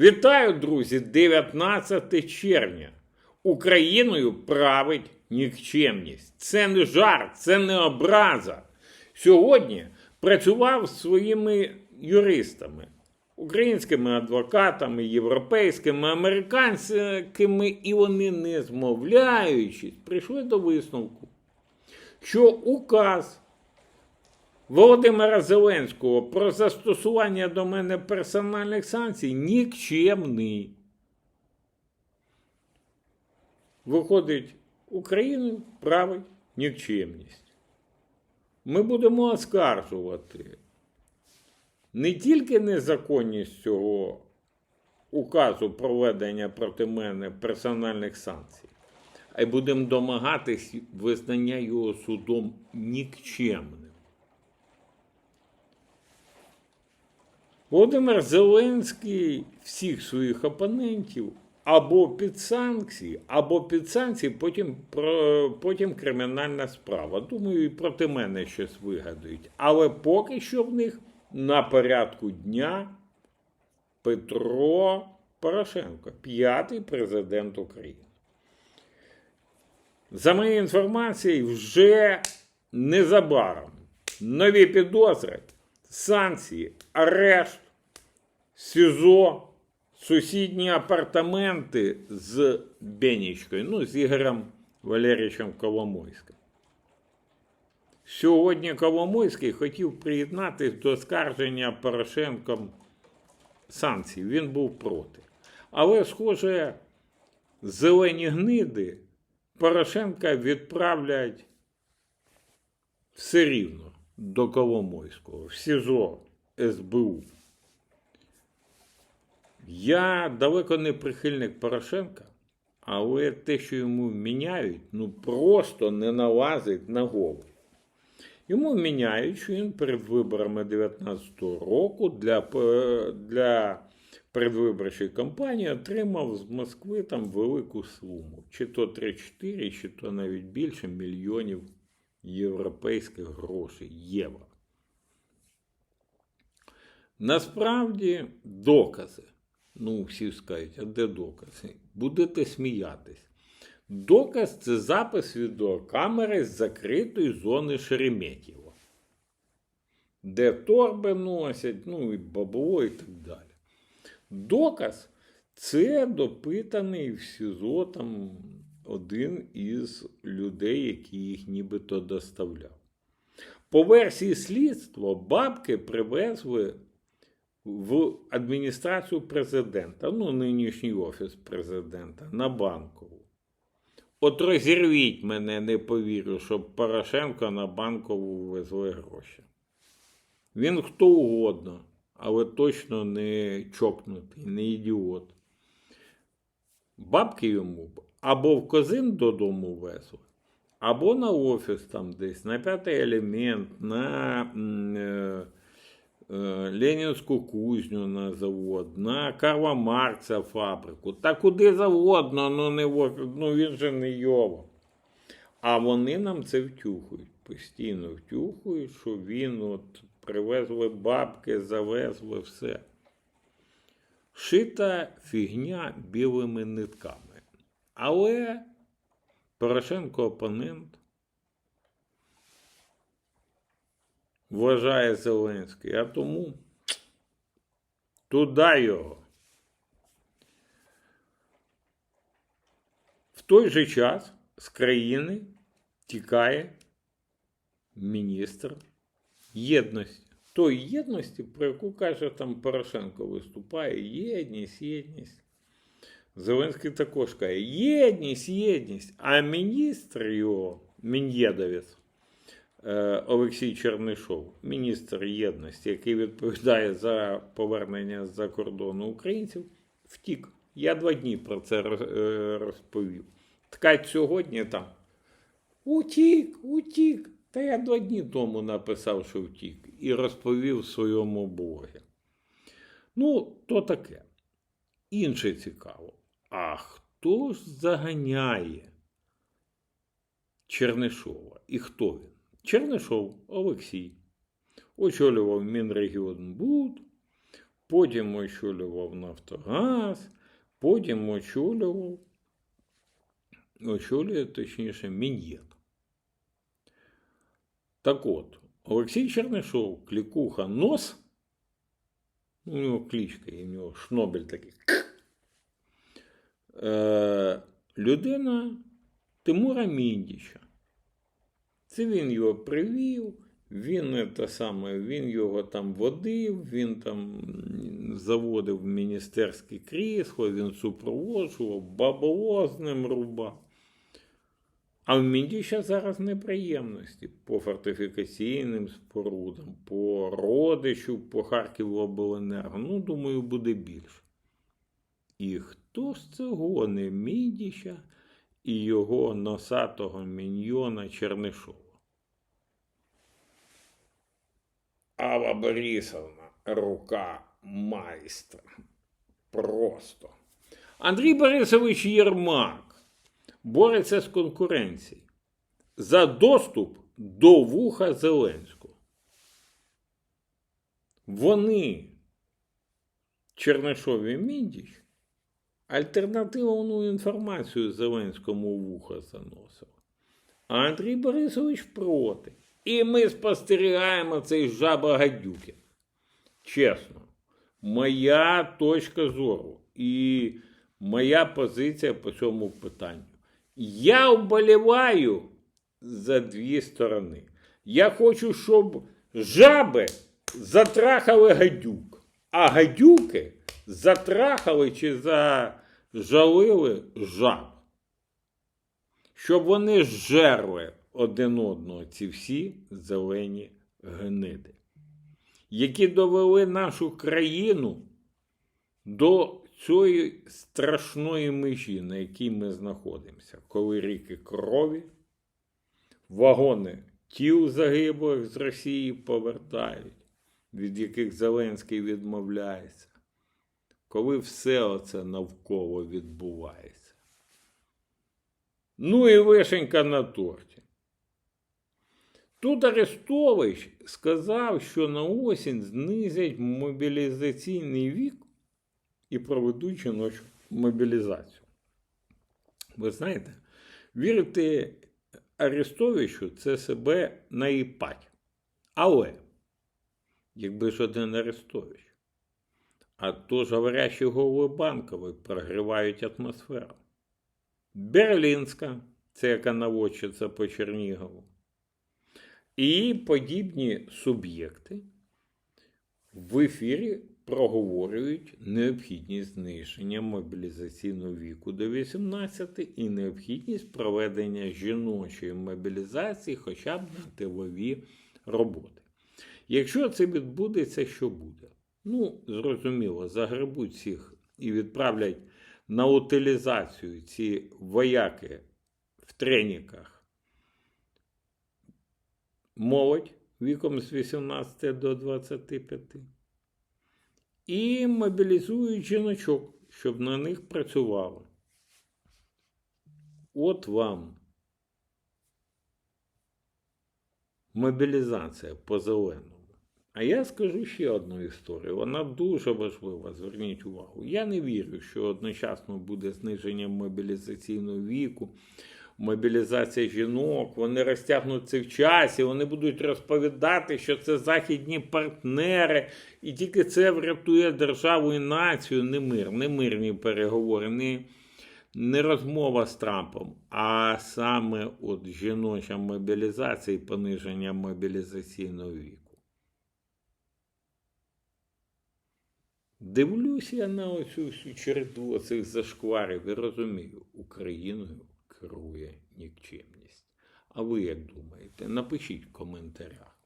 Вітаю, друзі! 19 червня. Україною править нікчемність. Це не жарт, це не образа. Сьогодні працював з своїми юристами, українськими адвокатами, європейськими, американськими, і вони, не змовляючись, прийшли до висновку, що указ Володимира Зеленського про застосування до мене персональних санкцій нікчемний. Виходить, Україну править нікчемність. Ми будемо оскаржувати не тільки незаконність цього указу проведення проти мене персональних санкцій, а й будемо домагатись визнання його судом нікчемним. Володимир Зеленський всіх своїх опонентів або під санкції, або під санкції, потім, потім кримінальна справа. Думаю, і проти мене щось вигадають. Але поки що в них на порядку дня Петро Порошенко, п'ятий президент України. За моєю інформацією, вже незабаром нові підозри, санкції, арешт, СІЗО, сусідні апартаменти з Бенічкою, ну, з Ігорем Валерійовичем Коломойським. Сьогодні Коломойський хотів приєднатися до скарження Порошенком санкцій. Він був проти. Але, схоже, зелені гниди Порошенка відправлять все рівно до Коломойського, в СІЗО СБУ. Я далеко не прихильник Порошенка, але те, що йому міняють, ну просто не налазить на голову. Йому міняють, що він перед виборами 2019 року для, п- для передвиборчої кампанії отримав з Москви там велику суму. Чи то 3-4, чи то навіть більше мільйонів європейських грошей, євро. Насправді докази. Ну, всі скажуть, а де докази? Будете сміятись. Доказ це запис відеокамери з закритої зони Шереметьєва, де торби носять, ну і бабло, і так далі. Доказ це допитаний в СІЗО там один із людей, який їх нібито доставляв. По версії слідства, бабки привезли в адміністрацію президента, ну, нинішній офіс президента, на банкову. От розірвіть мене, не повірю, щоб Порошенко на банкову везли гроші. Він хто угодно, але точно не чокнутий, не ідіот. Бабки йому або в козин додому везли, або на офіс там десь, на п'ятий елемент, на е, е, Ленінську кузню на завод, на Карла Маркса фабрику. Та куди завгодно, ну, не в офіс, ну він же не йово. А вони нам це втюхують, постійно втюхують, що він от привезли бабки, завезли все. Шита фігня білими нитками. Але Порошенко опонент вважає Зеленський, а тому туди його. В той же час з країни тікає міністр єдності. Тої єдності, про яку каже там Порошенко виступає, єдність, єдність. Зеленський також каже, єдність, єдність. А міністр його, Мін'єдовець, е, Олексій Чернишов, міністр єдності, який відповідає за повернення з-за кордону українців, втік. Я два дні про це е, розповів. Ткать сьогодні там. Утік, утік. Та я два дні тому написав, що втік, і розповів своєму блогі. Ну, то таке. Інше цікаво. А хто ж заганяє Чернишова? І хто він? Чернишов Олексій. Очолював Мінрегіонбуд, потім очолював Нафтогаз, потім очолював, очолює, точніше, Мін'єт. Так от, Олексій Чернишов, клікуха нос, у нього кличка, і в нього шнобель такий. Е, людина Тимура Міндіча. Це він його привів, він те саме, він його там водив, він там заводив міністерське крісло, він супроводжував, бабло з ним рубав. А в Міндіча зараз неприємності по фортифікаційним спорудам, по родичу, по Харківобленерго. Ну, думаю, буде більше. І хто ж це гоне Міндіча і його носатого міньйона Чернишова? Алла Борисовна, рука майстра. Просто. Андрій Борисович Єрмак бореться з конкуренцією за доступ до вуха Зеленського. Вони, Чернишов і Міндіч, альтернативну інформацію Зеленському вуха заносили. А Андрій Борисович проти. І ми спостерігаємо цей жаба гадюки. Чесно, моя точка зору і моя позиція по цьому питанню. Я вболіваю за дві сторони. Я хочу, щоб жаби затрахали гадюк, а гадюки затрахали чи зажалили жаб. Щоб вони жерли один одного ці всі зелені гниди, які довели нашу країну до цієї страшної межі, на якій ми знаходимося, коли ріки крові, вагони тіл загиблих з Росії повертають, від яких Зеленський відмовляється, коли все оце навколо відбувається. Ну і вишенька на торті. Тут Арестович сказав, що на осінь знизять мобілізаційний вік і проведуть жіночу мобілізацію. Ви знаєте, вірити Арестовичу це себе наїпать. Але, якби ж один Арестович, а то ж говорящі голови банкові прогрівають атмосферу. Берлінська, це яка наводчиця по Чернігову. І подібні суб'єкти в ефірі проговорюють необхідність зниження мобілізаційного віку до 18 і необхідність проведення жіночої мобілізації хоча б на тилові роботи. Якщо це відбудеться, що буде? Ну, зрозуміло, загребуть всіх і відправлять на утилізацію ці вояки в треніках молодь віком з 18 до 25 і мобілізують жіночок, щоб на них працювали. От вам мобілізація по зеленому. А я скажу ще одну історію. Вона дуже важлива. Зверніть увагу. Я не вірю, що одночасно буде зниження мобілізаційного віку, мобілізація жінок. Вони розтягнуть це в часі, вони будуть розповідати, що це західні партнери, і тільки це врятує державу і націю. Не мир, не мирні переговори, не, не розмова з Трампом, а саме от жіноча мобілізація і пониження мобілізаційного віку. Дивлюся я на оцю всю череду цих зашкварів і розумію, Україною керує нікчемність. А ви як думаєте? Напишіть в коментарях.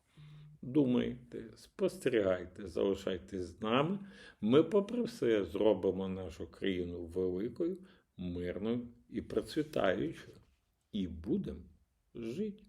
Думайте, спостерігайте, залишайтесь з нами. Ми, попри все, зробимо нашу країну великою, мирною і процвітаючою. І будемо жити.